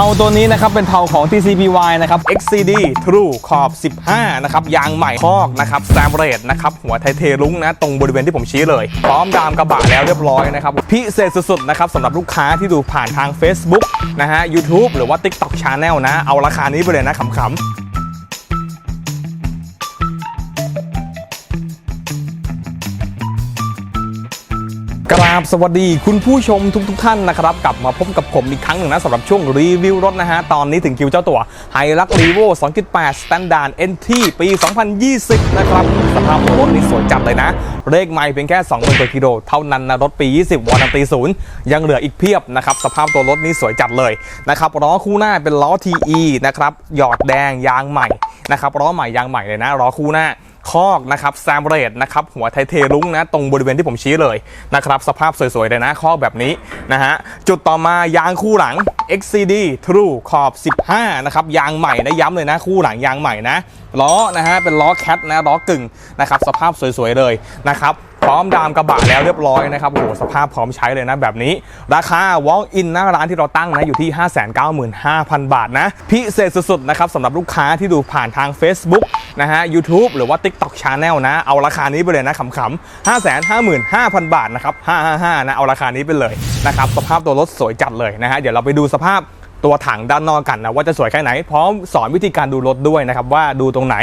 าตัวนี้นะครับเป็นเผาของ TCPY นะครับ XCD True ขอบ 15 นะครับ ยางใหม่คอกนะครับแซมเรดนะครับ หัวไทเทลุงนะ ตรงบริเวณที่ผมชี้เลย พร้อมดามกระบะแล้วเรียบร้อยนะครับ พิเศษสุดๆ นะครับสำหรับลูกค้าที่ดูผ่านทาง Facebook นะฮะ YouTube หรือว่า TikTok Channel นะ เอาราคานี้ไปเลยนะขำๆ ราบสวัสดีคุณผู้ชมทุกทท่านนะครับ กลับมาพบกับผมอีกครั้งหนึ่งนะสำหรับช่วงรีวิวรถนะฮะ ตอนนี้ถึงคิวเจ้าตัวไฮรักรีโว2.8 Standard NT ปี 2020 นะครับ สภาพรถนี่สวยจัดเลยนะ เลขไม่เพียงแค่ 20,000กว่ากิโลเท่านั้นนะ รถปี 20วอร์นันตีศูนย์ยังเหลืออีกเพียบนะครับ สภาพตัวรถนี่สวยจัดเลยนะครับล้อคู่หน้าเป็นล้อ TE นะครับหยอดแดงยางใหม่นะครับล้อใหม่ยางใหม่เลยนะล้อคู่หน้า คอกนะครับแซมเรดนะครับหัวไทเทลุงนะตรงบริเวณที่ผมชี้เลยนะครับสภาพสวยๆเลยนะคอกแบบนี้นะฮะจุดต่อมายางคู่หลัง XCD True ขอบ 15 นะครับยางใหม่นะย้ำเลยนะคู่หลังยางใหม่นะล้อนะฮะเป็นล้อแคทนะล้อกึ่งนะครับสภาพสวยๆเลยนะครับ พร้อมดามกระบะแล้วเรียบร้อยนะครับโอ้โหสภาพพร้อมใช้เลยนะแบบนี้ ราคา Walk in หน้าร้านที่เราตั้งนะอยู่ที่ 595,000 บาทนะ พิเศษสุดๆนะครับสำหรับลูกค้าที่ดูผ่านทาง Facebook นะฮะ YouTube หรือว่า TikTok Channel นะ เอาราคานี้ไปเลยนะขำๆ555,000 บาทนะครับ555นะเอาราคานี้ไปเลยนะครับสภาพตัวรถสวยจัดเลยนะฮะเดี๋ยวเราไปดูสภาพตัวถังด้านนอกกันนะว่าจะสวยแค่ไหน พร้อมสอนวิธีการดูรถด้วยนะครับว่าดูตรงไหน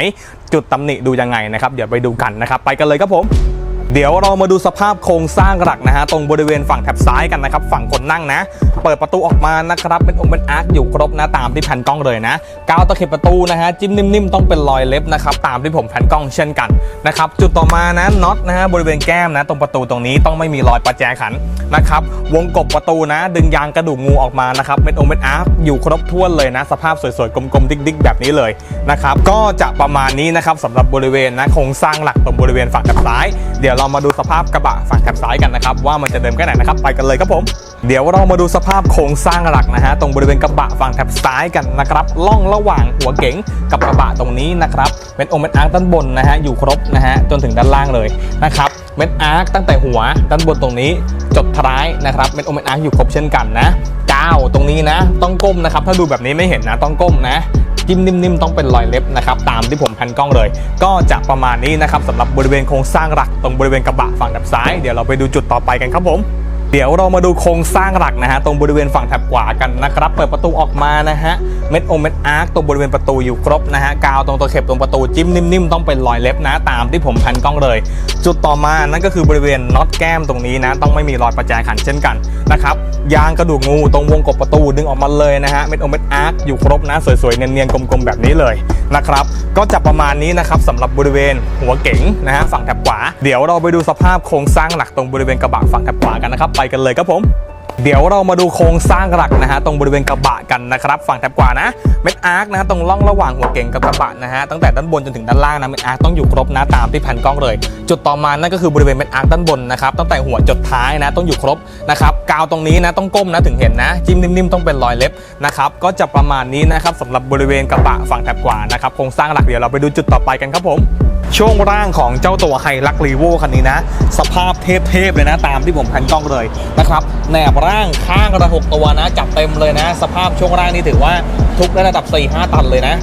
จุดตำหนิดูยังไงนะครับเดี๋ยวไปดูกันนะครับไปกันเลยครับผม เดี๋ยวเรามาดูสภาพโครงสร้างหลักนะฮะตรงบริเวณฝั่งแถบซ้ายกันนะครับ ฝั่งคนนั่งนะ เปิดประตูออกมานะครับเป็นองค์เป็นอาร์คอยู่ครบนะตามที่แผ่นกล้องเลยนะกาวตะเข็บประตูนะฮะจิ้มนิ่มๆต้องเป็นรอยเล็บนะครับตามที่ผมแผ่นกล้องเช่นกันนะครับจุดต่อมานะน็อตนะฮะบริเวณแก้มนะ ตรงประตูตรงนี้ต้องไม่มีรอยประแจขันนะครับวงกบประตูนะ ดึงยางกระดูกงูออกมานะครับเป็นองค์เป็นอาร์คอยู่ครบถ้วนเลยนะ สภาพสวยๆกลมๆดิ๊กๆ แบบนี้เลยนะครับก็จะประมาณนี้นะครับสำหรับบริเวณนะโครงสร้างหลักตรงบริเวณฝั่งแถบซ้ายเดี๋ยวเรามาดูสภาพกระบะฝั่งแถบซ้ายกันนะครับว่ามันจะเดิมแค่ไหนนะครับไปกันเลยครับผม เดี๋ยวเรามาดูสภาพโครงสร้างหลักนะฮะตรงบริเวณกระบะฝั่งแถบซ้ายกันนะครับล่องระหว่างหัวเก๋งกับกระบะตรงนี้นะครับเป็นองค์เป็นอาร์คด้านบนนะฮะอยู่ครบนะฮะจนถึงด้านล่างเลยนะครับเม็ดอาร์คตั้งแต่หัวด้านบนตรงนี้จดท้ายนะครับเป็นองค์เป็นอาร์คอยู่ครบเช่นกันนะก้าวตรงนี้นะ ต้องก้มนะครับถ้าดูแบบนี้ไม่เห็นนะต้องก้มนะ จิ้มนิ่มๆต้องเป็นรอยเล็บนะครับตามที่ผมพันกล้องเลย ก็จะประมาณนี้นะครับสำหรับบริเวณโครงสร้างหลักตรงบริเวณกระบะฝั่งดับซ้ายเดี๋ยวเราไปดูจุดต่อไปกันครับผมเดี๋ยวเรามาดูโครงสร้างหลักนะฮะตรงบริเวณฝั่งแถบขวากันนะครับ เปิดประตูออกมานะฮะ เม็ดองเม็ดอาร์คตรงบริเวณประตูอยู่ครบนะฮะกาวตรงตัวเข็บตรงประตูจิ้มนิ่มๆต้องเป็นรอยเล็บนะตามที่ผมแผ่นกล้องเลย จุดต่อมานั่นก็คือบริเวณน็อตแก้มตรงนี้นะ ต้องไม่มีรอยประแจขันเช่นกันนะครับยางกระดูกงูตรงวงกบประตูดึงออกมาเลยนะฮะเม็ดองเม็ดอาร์คอยู่ครบนะสวยๆเนียนๆกลมๆแบบนี้เลยนะครับก็จะประมาณนี้นะครับสำหรับบริเวณหัวเก๋งนะฮะฝั่งแถบขวา เดี๋ยวเราไปดูสภาพโครงสร้างหลักตรงบริเวณกระบะฝั่งแถบขวากันนะครับไปกันเลยครับผม เดี๋ยวเรามาดูโครงสร้างหลักนะฮะตรงบริเวณกระบะกันนะครับฝั่งแถบขวานะเม็ดอาร์คนะฮะตรงร่องระหว่างหัวเก่งกับกระบะนะฮะตั้งแต่ด้านบนจนถึงด้านล่างนะเม็ดอาร์คต้องอยู่ครบนะตามที่แผ่นกล้องเลย จุดต่อมานั่นก็คือบริเวณเม็ดอาร์คด้านบนนะครับตั้งแต่หัวจดท้ายนะต้องอยู่ครบนะครับกาวตรงนี้นะต้องก้มนะถึงเห็นนะ จิ้มนิ่มๆต้องเป็นรอยเล็บนะครับก็จะประมาณนี้นะครับสำหรับบริเวณกระบะฝั่งแถบขวานะครับโครงสร้างหลักเดี๋ยวเราไปดูจุดต่อไปกันครับผม ช่วงร่างของเจ้าตัวไฮลักรีโวคันนี้นะ สภาพเทพๆเลยนะ ตามที่ผมแผ่นกล้องเลยนะครับแหนบร่างข้างระหกตัวนะจับเต็มเลยนะ สภาพช่วงร่างนี่ถือว่าทุกได้ระดับ 4-5 ตันเลยนะ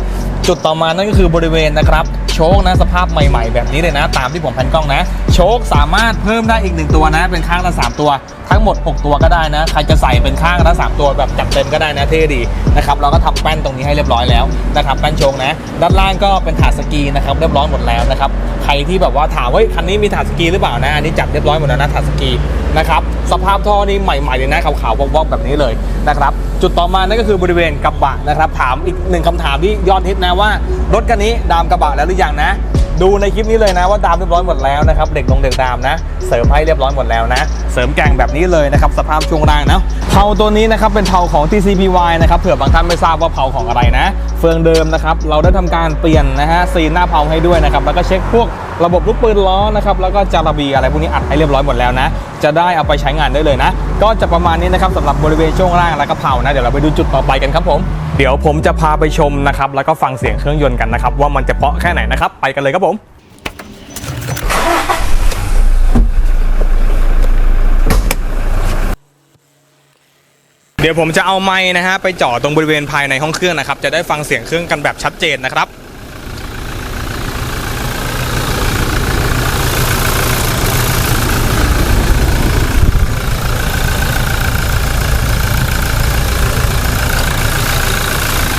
จุดต่อมานั่นก็คือบริเวณนะครับโชคนะสภาพใหม่ ๆ แบบนี้เลยนะ ตามที่ผมแผ่นกล้องนะ โชคสามารถเพิ่มได้อีกหนึ่งตัวนะ เป็นข้างละ3ตัว ทั้งหมด 6 ตัวก็ได้นะ ใครจะใส่เป็นข้างละ3ตัวแบบจัดเต็มก็ได้นะเท่ดีนะครับเราก็ทำแป้นตรงนี้ให้เรียบร้อยแล้วนะครับแป้นโชคนะ ด้านล่างก็เป็นถาดสกีนะครับเรียบร้อยหมดแล้วนะครับใครที่แบบว่าถามว่าเฮ้ยคันนี้มีถาดสกีหรือเปล่านะอันนี้จัดเรียบร้อยหมดแล้วนะถาดสกีนะครับสภาพท่อนี่ใหม่ๆเลยนะขาวๆวอกๆแบบนี้เลยนะครับจุดต่อมานั่นก็คือบริเวณกระบะนะครับถามอีกหนึ่งคำถามที่ยอดฮิตนะว่ารถคันนี้ดามกระบะแล้วหรือยังนะ ดูในคลิปนี้เลยนะว่าดามเรียบร้อยหมดแล้วนะครับเด็กลงเด็กดามนะ เสริมให้เรียบร้อยหมดแล้วนะ เสริมแกงแบบนี้เลยนะครับสภาพช่วงล่างนะเผาตัวนี้นะครับเป็นเผาของ TCPY นะครับเผื่อบางท่านไม่ทราบว่าเผาของอะไรนะ เฟืองเดิมนะครับเราได้ทำการเปลี่ยนนะฮะซีนหน้าเผาให้ด้วยนะครับแล้วก็เช็คพวกระบบลูกปืนล้อนะครับแล้วก็จาระบีอะไรพวกนี้อัดให้เรียบร้อยหมดแล้วนะจะได้เอาไปใช้งานได้เลยนะ ก็จะประมาณนี้นะครับสำหรับบริเวณช่วงล่างแล้วก็เผานะเดี๋ยวเราไปดูจุดต่อไปกันครับผม เดี๋ยวผมจะพาไปชมนะครับ แล้วก็ฟังเสียงเครื่องยนต์กันนะครับ ว่ามันจะเพาะแค่ไหนนะครับ ไปกันเลยครับผมเดี๋ยวผมจะเอาไม้นะฮะไปจ่อตรงบริเวณภายในห้องเครื่องนะครับ จะได้ฟังเสียงเครื่องกันแบบชัดเจนนะครับ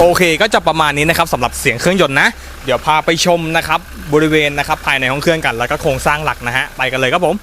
โอเคก็จะประมาณนี้นะครับสำหรับเสียงเครื่องยนต์นะ เดี๋ยวพาไปชมนะครับบริเวณนะครับภายในห้องเครื่องกันแล้วก็โครงสร้างหลักนะฮะไปกันเลยครับผม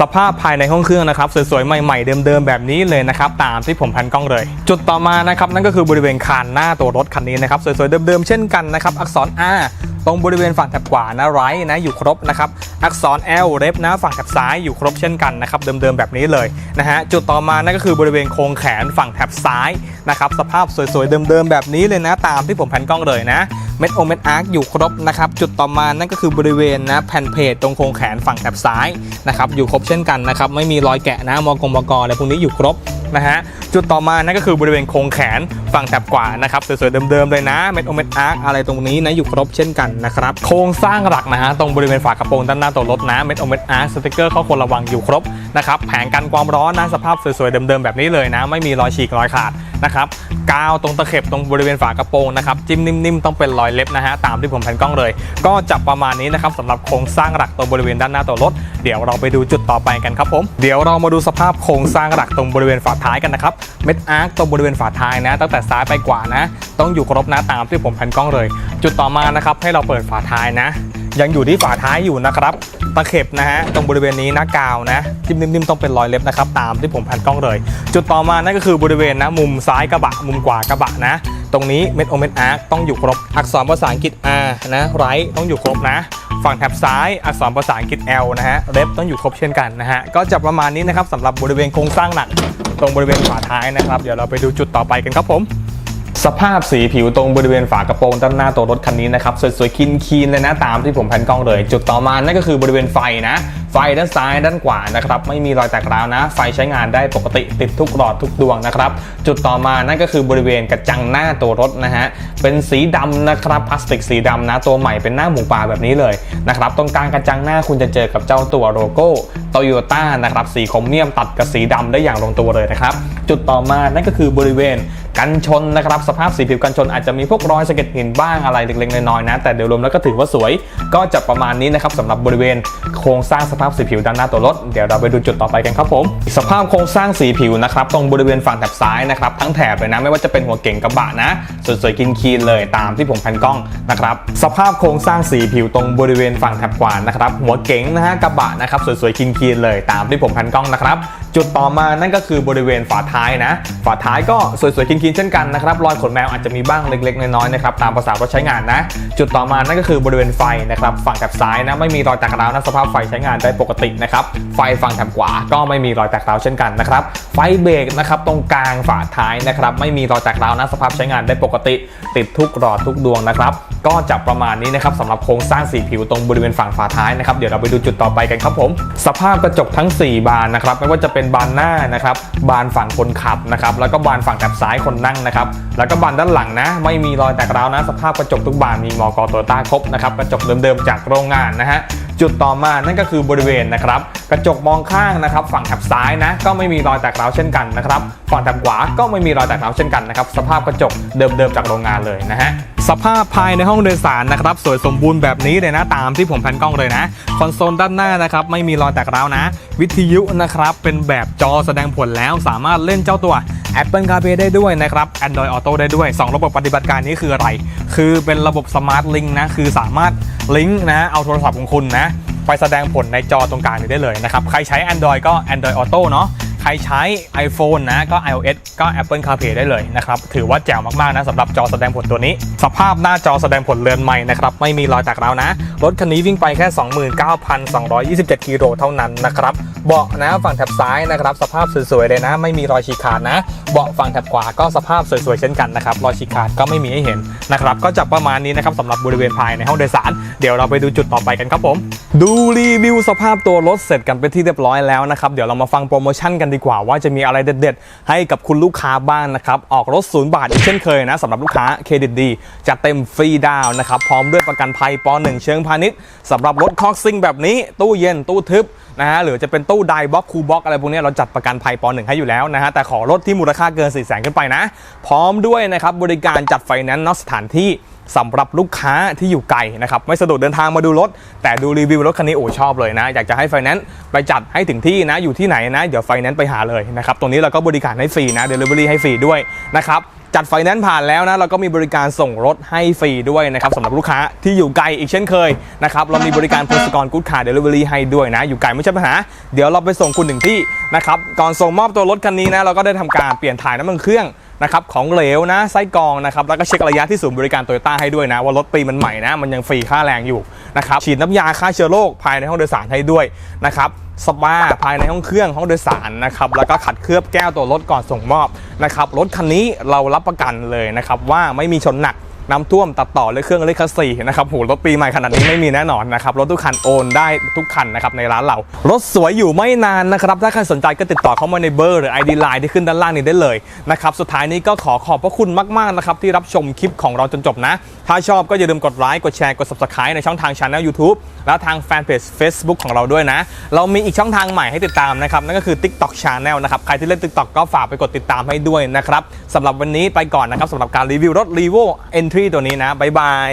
สภาพภายในห้องเครื่องนะครับสวยๆ ใหม่ๆ เดิมๆ แบบนี้เลยนะครับตามที่ผมแพันกล้องเลย จุดต่อมานะครับนั่นก็คือบริเวณคานหน้าตัวรถคันนี้นะครับสวยๆ เดิมๆ เช่นกันนะครับอักษร R ตรงบริเวณฝั่งแถบขวานะไรนะอยู่ครบนะครับอักษร L เรฟนะฝั่งแถบซ้ายอยู่ครบเช่นกันนะครับเดิมๆ แบบนี้เลยนะฮะจุดต่อมานั่นก็คือบริเวณโครงแขนฝั่งแถบซ้ายนะครับสภาพสวยๆ เดิมๆ แบบนี้เลยนะตามที่ผมแผนกล้องเลยนะ เม็ดโอเม็ดอาร์คอยู่ครบนะครับจุดต่อมานั่นก็คือบริเวณนะแผ่นเพจตรงโครงแขนฝั่งแถบซ้ายนะครับอยู่ครบเช่นกันนะครับไม่มีรอยแกะนะมอกงมกอะไรพวกนี้อยู่ครบนะฮะจุดต่อมานั่นก็คือบริเวณโครงแขนฝั่งแถบขวานะครับสวยๆเดิมๆเลยนะเม็ดโอเม็ดอาร์คอะไรตรงนี้นะอยู่ครบเช่นกันนะครับโครงสร้างหลักนะฮะตรงบริเวณฝากระโปรงด้านหน้าตัวรถนะเม็ดโอเม็ดอาร์คสติกเกอร์ข้อควรระวังอยู่ครบนะครับแผงกันความร้อนนะสภาพสวยๆเดิมๆแบบนี้เลยนะ ไม่มีรอยฉีกรอยขาดนะครับกาวตรงตะเข็บตรงบริเวณฝากระโปรงนะครับจิ้มนิ่มๆต้องเป็นรอยเล็บนะฮะตามที่ผมแผนกล้องเลย ก็จะประมาณนี้นะครับสำหรับโครงสร้างหลักตรงบริเวณด้านหน้าตัวรถ เดี๋ยวเราไปดูจุดต่อไปกันครับผมเดี๋ยวเรามาดูสภาพโครงสร้างหลักตรงบริเวณฝาท้ายกันนะครับ เม็ดอาร์คตรงบริเวณฝาท้ายนะ ตั้งแต่ซ้ายไปขวานะ ต้องอยู่ครบนะตามที่ผมแผ่นกล้องเลย จุดต่อมานะครับให้เราเปิดฝาท้ายนะ ยังอยู่ที่ฝาท้ายอยู่นะครับตะเข็บนะฮะตรงบริเวณนี้นะกาวนะจิ้มนิ่มๆต้องเป็นรอยเล็บนะครับตามที่ผมแผ่นกล้องเลย จุดต่อมานั่นก็คือบริเวณนะมุมซ้ายกระบะ มุมขวากระบะนะ ตรงนี้เม็ดโอเม็ดอาร์คต้องอยู่ครบอักษรภาษาอังกฤษ R นะไรต้องอยู่ครบนะฝั่งแถบซ้ายอักษรภาษาอังกฤษ L นะฮะ เล็บต้องอยู่ครบเช่นกันนะฮะ ก็จะประมาณนี้นะครับสำหรับบริเวณโครงสร้างหนัก ตรงบริเวณฝาท้ายนะครับ เดี๋ยวเราไปดูจุดต่อไปกันครับผม สภาพสีผิวตรงบริเวณฝากระโปรงด้านหน้าตัวรถคันนี้นะครับสวยๆคีนๆเลยนะตามที่ผมแผนกล้องเลย จุดต่อมานั่นก็คือบริเวณไฟนะ ไฟด้านซ้ายด้านขวานะครับไม่มีรอยแตกร้าวนะ ไฟใช้งานได้ปกติติดทุกหลอดทุกดวงนะครับจุดต่อมานั่นก็คือบริเวณกระจังหน้าตัวรถนะฮะเป็นสีดำนะครับพลาสติกสีดำนะตัวใหม่เป็นหน้าหมูป่าแบบนี้เลยนะครับตรงกลางกระจังหน้าคุณจะเจอกับเจ้าตัวโลโก้โตโยต้านะครับสีครเมียมตัดกับสีดำได้อย่างลงตัวเลยนะครับจุดต่อมานั่นก็คือบริเวณ กันชนนะครับสภาพสีผิวกันชนอาจจะมีพวกรอยสะเก็ดหินบ้างอะไรเล็กๆน้อยๆนะ แต่โดยรวมแล้วก็ถือว่าสวยก็จะประมาณนี้นะครับสำหรับบริเวณโครงสร้างสภาพสีผิวด้านหน้าตัวรถเดี๋ยวเราไปดูจุดต่อไปกันครับผม สภาพโครงสร้างสีผิวนะครับตรงบริเวณฝั่งแถบซ้ายนะครับทั้งแถบเลยนะไม่ว่าจะเป็นหัวเก่งกระบะนะสวยๆกินคีนเลยตามที่ผมแพนกล้องนะครับสภาพโครงสร้างสีผิวตรงบริเวณฝั่งแถบขวานะครับหัวเก๋งนะฮะกระบะนะครับสวยๆกินคีนเลยตามที่ผมแพนกล้องนะครับจุดต่อมานั่นก็คือบริเวณฝาท้ายนะ ฝาท้ายก็สวยๆคินเช่นกันนะครับรอยขนแมวอาจจะมีบ้างเล็กๆ น้อยๆนะครับตามภาษารถใช้งานนะ จุดต่อมานั่นก็คือบริเวณไฟนะครับฝั่งแถบซ้ายนะไม่มีรอยแตกร้าวนะสภาพไฟใช้งานได้ปกตินะครับไฟฝั่งแถบขวาก็ไม่มีรอยแตกร้าวเช่นกันนะครับไฟเบรกนะครับตรงกลางฝาท้ายนะครับไม่มีรอยแตกร้าวนะสภาพใช้งานได้ปกติ ติดทุกหลอดทุกดวงนะครับก็จะประมาณนี้นะครับสำหรับโครงสร้างสีผิวตรงบริเวณฝั่งฝาท้ายนะครับเดี๋ยวเราไปดูจุดต่อไปกันครับผม สภาพกระจกทั้ง 4 บานนะครับไม่ว่าจะเป็นบานหน้านะครับบานฝั่งคนขับนะครับแล้วก็บานฝั่งแถบซ้ายคนนั่งนะครับ แล้วก็บานด้านหลังนะ ไม่มีรอยแตกร้าวนะ สภาพกระจกทุกบานมีมอกโตต้าครบนะครับ กระจกเดิมๆจากโรงงานนะฮะ จุดต่อมานั่นก็คือบริเวณนะครับ กระจกมองข้างนะครับ ฝั่งแถบซ้ายนะ ก็ไม่มีรอยแตกร้าวเช่นกันนะครับ ฝั่งแถบขวาก็ไม่มีรอยแตกร้าวเช่นกันนะครับ สภาพกระจกเดิมๆจากโรงงานเลยนะฮะ สภาพภายในห้องโดยสารนะครับสวยสมบูรณ์แบบนี้เลยนะตามที่ผมแพนกล้องเลยนะ คอนโซลด้านหน้านะครับไม่มีรอยแตกร้าวนะ วิทยุนะครับเป็นแบบจอแสดงผลแล้วสามารถเล่นเจ้าตัว Apple CarPlay ได้ด้วยนะครับ Android Auto ได้ด้วย 2 ระบบปฏิบัติการนี้คืออะไร คือเป็นระบบ Smart Link นะ คือสามารถลิงก์นะ เอาโทรศัพท์ของคุณนะ ไปแสดงผลในจอตรงกลางนี้ได้เลยนะครับ ใครใช้ Android ก็ Android Auto เนาะ ใครใช้ iPhone นะก็ iOS ก็ Apple CarPlay ได้เลยนะครับถือว่าแจ๋วมากๆนะสำหรับจอแสดงผลตัวนี้ สภาพหน้าจอแสดงผลเรือนใหม่นะครับไม่มีรอยแตกร้าวนะ รถคันนี้วิ่งไปแค่ 29,227กิโลเท่านั้นนะครับเบาะนะฝั่งแถบซ้ายนะครับสภาพสวยๆเลยนะ ไม่มีรอยฉีกขาดนะ เบาะฝั่งแถบขวาก็สภาพสวยๆเช่นกันนะครับรอยฉีกขาดก็ไม่มีให้เห็นนะครับก็จะประมาณนี้นะครับสำหรับบริเวณภายในห้องโดยสาร เดี๋ยวเราไปดูจุดต่อไปกันครับผม ดูรีวิวสภาพตัวรถเสร็จกันเป็นที่เรียบร้อยแล้วนะครับเดี๋ยวเรามาฟังโปรโมชั่นกันดีกว่าว่าจะมีอะไรเด็ดๆ ให้กับคุณลูกค้าบ้างนะครับ ออกรถศูนย์บาทเช่นเคยนะสำหรับลูกค้าเครดิตดีจะเต็มฟรีดาวน์นะครับ พร้อมด้วยประกันภัยป .1 เชิงพาณิชย์สำหรับรถคอกซิ่งแบบนี้ ตู้เย็นตู้ทึบนะฮะหรือจะเป็นตู้ไดบล็อกคูบ็อกอะไรพวกนี้เราจัดประกันภัยป .1 ให้อยู่แล้วนะฮะแต่ขอรถที่มูลค่าเกิน4 0 0 0 0 0ขึ้นไปนะ พร้อมด้วยนะครับบริการจัดไฟแนนซ์นอกสถานที่ สำหรับลูกค้าที่อยู่ไกลนะครับไม่สะดวกเดินทางมาดูรถ แต่ดูรีวิวรถคันนี้โอ้ชอบเลยนะ อยากจะให้ไฟแนนซ์ไปจัดให้ถึงที่นะอยู่ที่ไหนนะ เดี๋ยวไฟแนนซ์ไปหาเลยนะครับตรงนี้เราก็บริการให้ฟรีนะเดลิเวอรี่ให้ฟรีด้วยนะครับจัดไฟแนนซ์ผ่านแล้วนะเราก็มีบริการส่งรถให้ฟรีด้วยนะครับสำหรับลูกค้าที่อยู่ไกลอีกเช่นเคยนะครับเรามีบริการพสกรกู๊ดคาร์เดลิเวอรี่ให้ด้วยนะ อยู่ไกลไม่ใช่ปัญหา เดี๋ยวเราไปส่งคุณถึงที่ นะครับก่อนส่งมอบตัวรถคันนี้นะเราก็ได้ทำการเปลี่ยนถ่ายน้ำมันเครื่องนะครับของเหลวนะไส้กรองนะครับแล้วก็เช็คระยะที่ศูนย์บริการโตโยต้าให้ด้วยนะ ว่ารถปีมันใหม่นะ มันยังฟรีค่าแรงอยู่นะครับฉีดน้ำยาฆ่าเชื้อโรคภายในห้องโดยสารให้ด้วยนะครับสปาภายในห้องเครื่องห้องโดยสารนะครับแล้วก็ขัดเคลือบแก้วตัวรถก่อนส่งมอบนะครับรถคันนี้เรารับประกันเลยนะครับว่าไม่มีชนหนัก น้ำท่วมตัดต่อเลยเครื่องเลขสี่นะครับโหรถปีใหม่ขนาดนี้ไม่มีแน่นอนนะครับรถทุกคันโอนได้ทุกคันนะครับในร้านเรา รถสวยอยู่ไม่นานนะครับถ้าใครสนใจก็ติดต่อเข้ามาในเบอร์หรือ ID Line ที่ขึ้นด้านล่างนี้ได้เลยนะครับสุดท้ายนี้ก็ขอขอบพระคุณมากๆนะครับที่รับชมคลิปของเราจนจบนะ ถ้าชอบก็อย่าลืมกดไลค์กดแชร์กด Subscribe ในช่องทางช anel YouTube และทางแฟนเพจ Facebook ของเราด้วยนะ เรามีอีกช่องทางใหม่ให้ติดตามนะครับนั่นก็คือ TikTok Channel นะครับใครที่เล่น TikTok ก็ฝากไปกดติดตามให้ด้วยนะครับสำหรับวันนี้ไปก่อนนะครับสำหรับการรีวิวรถ r e v o Entry ตัวนี้นะบายบาย